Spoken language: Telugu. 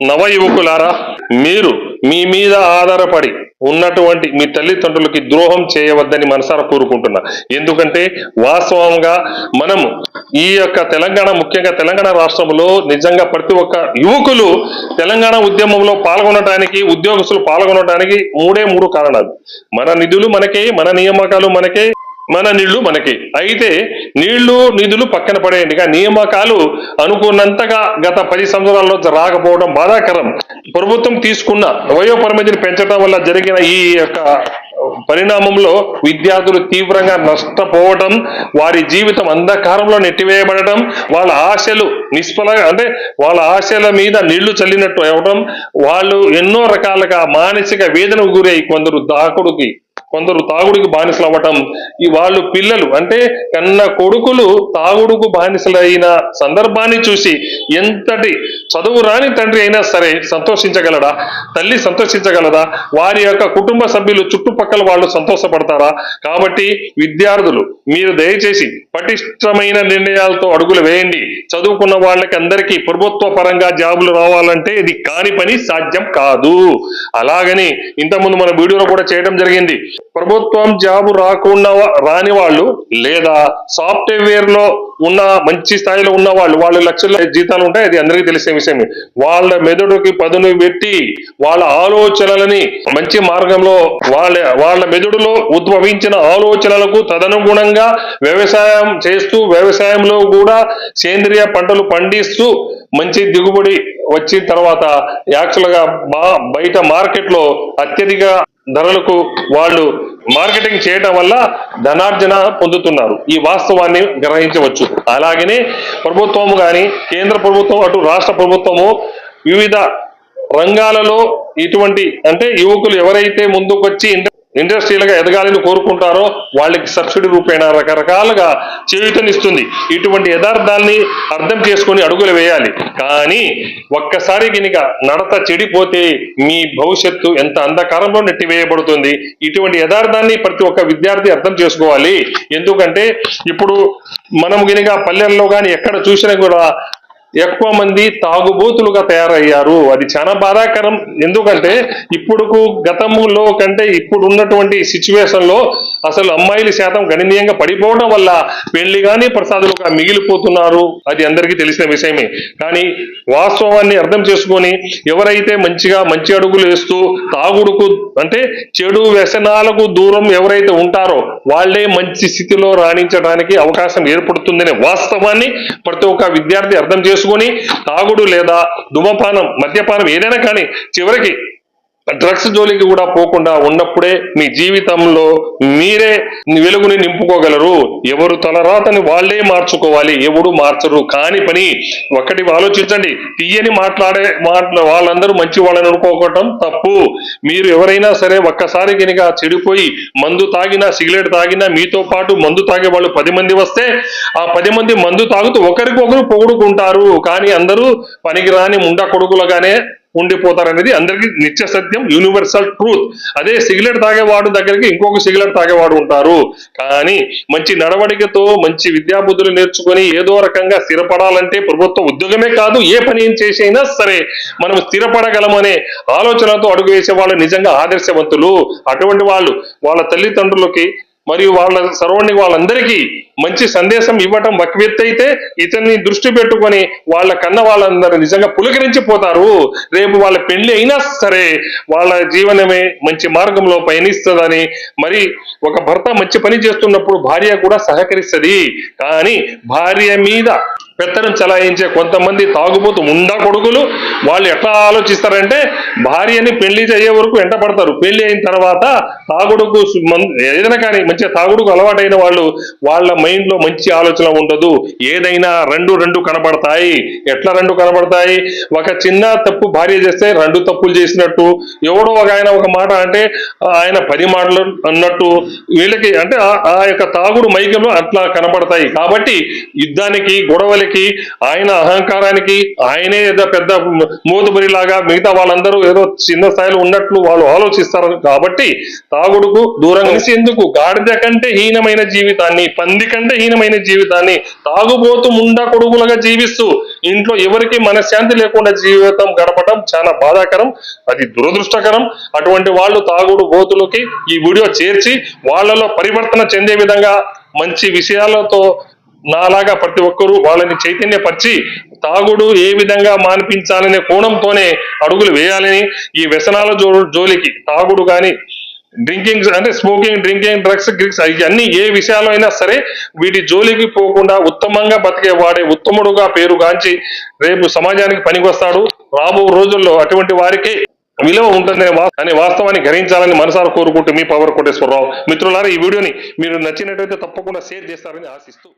నవ యువకులారా మీరు మీ మీద ఆధారపడి ఉన్నటువంటి మీ తల్లిదండ్రులకి ద్రోహం చేయవద్దని మనసారా కోరుకుంటున్నా. ఎందుకంటే వాస్తవంగా మనము ఈ యొక్క తెలంగాణ ముఖ్యంగా తెలంగాణ రాష్ట్రంలో నిజంగా ప్రతి ఒక్క యువకులు తెలంగాణ ఉద్యమంలో పాల్గొనడానికి ఉద్యోగస్తులు పాల్గొనడానికి మూడే మూడు కారణాలు. మన నిధులు మనకే మన నియామకాలు మనకే మన నీళ్ళు మనకి. అయితే నీళ్ళు నిధులు పక్కన పడేయండి నియామకాలు అనుకున్నంతగా గత పది సంవత్సరాల్లో రాకపోవడం బాధాకరం. ప్రభుత్వం తీసుకున్న వయో పరిమితిని పెంచడం వల్ల జరిగిన ఈ యొక్క పరిణామంలో విద్యార్థులు తీవ్రంగా నష్టపోవటం వారి జీవితం అంధకారంలో నెట్టివేయబడటం వాళ్ళ ఆశలు నిష్ఫల అంటే వాళ్ళ ఆశల మీద నీళ్ళు చల్లినట్టు అవ్వడం వాళ్ళు ఎన్నో రకాలుగా మానసిక వేదనకు గురై కొందరు దాకుడికి కొందరు తాగుడికి బానిసలు అవ్వటం ఈ వాళ్ళు పిల్లలు అంటే కన్న కొడుకులు తాగుడుకు బానిసలైన సందర్భాన్ని చూసి ఎంతటి చదువు రాని తండ్రి అయినా సరే సంతోషించగలడా? తల్లి సంతోషించగలదా? వారి యొక్క కుటుంబ సభ్యులు చుట్టుపక్కల వాళ్ళు సంతోషపడతారా? కాబట్టి విద్యార్థులు మీరు దయచేసి పటిష్టమైన నిర్ణయాలతో అడుగులు వేయండి. చదువుకున్న వాళ్ళకి అందరికీ ప్రభుత్వ పరంగా జాబులు రావాలంటే ఇది కాని పని సాధ్యం కాదు. అలాగని ఇంతకుముందు మన వీడియోలో కూడా చేయడం జరిగింది. ప్రభుత్వం జాబు రాకుండా రాని వాళ్ళు లేదా సాఫ్ట్వేర్లో ఉన్న మంచి స్థాయిలో ఉన్న వాళ్ళు వాళ్ళ లక్షల జీతాలు ఉంటాయి అది అందరికీ తెలిసే విషయం వాళ్ళ మెదడుకి పదును పెట్టి వాళ్ళ ఆలోచనలని మంచి మార్గంలో వాళ్ళ వాళ్ళ మెదడులో ఉద్భవించిన ఆలోచనలకు తదనుగుణంగా వ్యవసాయం చేస్తూ వ్యవసాయంలో కూడా సేంద్రియ పంటలు పండిస్తూ మంచి దిగుబడి వచ్చిన తర్వాత యాక్చువల్గా బయట మార్కెట్లో అత్యధిక ధరలకు వాళ్ళు మార్కెటింగ్ చేయడం వల్ల ధనార్జన పొందుతున్నారు. ఈ వాస్తవాన్ని గ్రహించవచ్చు. అలాగనే ప్రభుత్వము కానీ కేంద్ర ప్రభుత్వం అటు రాష్ట్ర ప్రభుత్వము వివిధ రంగాలలో ఇటువంటి అంటే యువకులు ఎవరైతే ముందుకొచ్చి ఇండస్ట్రీలుగా ఎదగాలని కోరుకుంటారో వాళ్ళకి సబ్సిడీ రూపేణ రకరకాలుగా చేయుతనిస్తుంది. ఇటువంటి యథార్థాన్ని అర్థం చేసుకొని అడుగులు వేయాలి. కానీ ఒక్కసారి గినిక నడత చెడిపోతే మీ భవిష్యత్తు ఎంత అంధకారంలో నెట్టివేయబడుతుంది. ఇటువంటి యథార్థాన్ని ప్రతి ఒక్క విద్యార్థి అర్థం చేసుకోవాలి. ఎందుకంటే ఇప్పుడు మనం గినిక పల్లెల్లో కానీ ఎక్కడ చూసినా కూడా ఎక్కువ మంది తాగుబోతులుగా తయారయ్యారు. అది చాలా బాధాకరం. ఎందుకంటే ఇప్పుడుకు గతంలో కంటే ఇప్పుడు ఉన్నటువంటి సిచ్యువేషన్లో అసలు అమ్మాయిల శాతం గణనీయంగా పడిపోవడం వల్ల పెళ్ళి కానీ ప్రసాదులుగా మిగిలిపోతున్నారు. అది అందరికీ తెలిసిన విషయమే. కానీ వాస్తవాన్ని అర్థం చేసుకొని ఎవరైతే మంచిగా మంచి అడుగులు వేస్తూ తాగుడుకు అంటే చెడు వ్యసనాలకు దూరం ఎవరైతే ఉంటారో వాళ్ళే మంచి స్థితిలో రాణించడానికి అవకాశం ఏర్పడుతుందనే వాస్తవాన్ని ప్రతి ఒక్క విద్యార్థి అర్థం చేసుకొని తాగుడు లేదా ధూమపానం మద్యపానం ఏదైనా కానీ చివరికి డ్రగ్స్ జోలికి కూడా పోకుండా ఉన్నప్పుడే మీ జీవితంలో మీరే వెలుగుని నింపుకోగలరు. ఎవరు తలరాతని వాళ్ళే మార్చుకోవాలి ఎవడు మార్చరు. కాని పని ఒక్కటి ఆలోచించండి. తీయని మాట్లాడే మాట్లా వాళ్ళందరూ మంచి వాళ్ళని అనుకోవటం తప్పు. మీరు ఎవరైనా సరే ఒక్కసారి కనుక చెడిపోయి మందు తాగినా సిగరెట్ తాగినా మీతో పాటు మందు తాగే వాళ్ళు పది మంది వస్తే ఆ పది మంది మందు తాగుతూ ఒకరికొకరు పొగుడుకుంటారు. కానీ అందరూ పనికిరాని ముండ కొడుకులుగానే ఉండిపోతారనేది అందరికీ నిత్య సత్యం యూనివర్సల్ ట్రూత్ అదే సిగరెట్ తాగేవాడు దగ్గరికి ఇంకొక సిగరెట్ తాగేవాడు ఉంటారు. కానీ మంచి నడవడికతో మంచి విద్యాబుద్ధులు నేర్చుకొని ఏదో రకంగా స్థిరపడాలంటే ప్రభుత్వ ఉద్యోగమే కాదు ఏ పని ఏం చేసైనా సరే మనం స్థిరపడగలమనే ఆలోచనతో అడుగు వేసే వాళ్ళు నిజంగా ఆదర్శవంతులు. అటువంటి వాళ్ళు వాళ్ళ తల్లిదండ్రులకి మరియు వాళ్ళ సరౌండింగ్ వాళ్ళందరికీ మంచి సందేశం ఇవ్వటం ఒక అయితే ఇతన్ని దృష్టి పెట్టుకొని వాళ్ళ కన్న వాళ్ళందరూ నిజంగా పులకరించిపోతారు. రేపు వాళ్ళ పెళ్ళి అయినా సరే వాళ్ళ జీవనమే మంచి మార్గంలో పయనిస్తుందని మరి ఒక భర్త మంచి పని చేస్తున్నప్పుడు భార్య కూడా సహకరిస్తుంది. కానీ భార్య మీద పెత్తనం చలాయించే కొంతమంది తాగుబోతు ఉండా కొడుకులు వాళ్ళు ఎట్లా ఆలోచిస్తారంటే భార్యని పెళ్ళి చేయే వరకు వెంట పడతారు. పెళ్ళి అయిన తర్వాత తాగుడుకు మన్- ఏదైనా కానీ మంచిగా తాగుడుకు అలవాటైన వాళ్ళు వాళ్ళ మైండ్లో మంచి ఆలోచన ఉండదు. ఏదైనా రెండు రెండు కనబడతాయి. ఎట్లా రెండు కనబడతాయి? ఒక చిన్న తప్పు భార్య చేస్తే రెండు తప్పులు చేసినట్టు ఎవడో ఒక ఆయన ఒక మాట అంటే ఆయన పది మాటలు అన్నట్టు వీళ్ళకి అంటే ఆ- ఆ యొక్క తాగుడు మైకంలో అట్లా కనబడతాయి. కాబట్టి యుద్ధానికి గొడవలకి పలుకుబడికి ఆయన అహంకారానికి ఆయనే ఏదో పెద్ద మూతుబరిలాగా మిగతా వాళ్ళందరూ ఏదో చిన్న స్థాయిలో ఉన్నట్లు వాళ్ళు ఆలోచిస్తారు కాబట్టి తాగుడుకు దూరంగా ఎందుకు? గాడిద కంటే హీనమైన జీవితాన్ని పంది కంటే హీనమైన జీవితాన్ని తాగుబోతు ముండా కొడుకులుగా జీవిస్తూ ఇంట్లో ఎవరికి మనశ్శాంతి లేకుండా జీవితం గడపడం చాలా బాధాకరం అది దురదృష్టకరం. అటువంటి వాళ్ళు తాగుడు బోతులకి ఈ వీడియో చేర్చి వాళ్ళలో పరివర్తన చెందే విధంగా మంచి విషయాలతో నాలాగా ప్రతి ఒక్కరూ వాళ్ళని చైతన్యపరిచి తాగుడు ఏ విధంగా మాన్పించాలనే కోణంతోనే అడుగులు వేయాలని ఈ వ్యసనాల జో జోలికి తాగుడు కానీ డ్రింకింగ్ అంటే స్మోకింగ్ డ్రింకింగ్ డ్రగ్స్ గిగ్స్ ఇవన్నీ ఏ విషయాలు అయినా సరే వీటి జోలికి పోకుండా ఉత్తమంగా బతికే వాడే ఉత్తముడుగా పేరుగాంచి రేపు సమాజానికి పనికొస్తాడు. రాబో రోజుల్లో అటువంటి వారికే విలువ ఉంటుందనే అనే వాస్తవాన్ని గ్రహించాలని మనసారా కోరుకుంటూ మీ పవర్ కోటేశ్వరరావు. మిత్రులారా ఈ వీడియోని మీరు నచ్చినట్టయితే తప్పకుండా షేర్ చేస్తారని ఆశిస్తూ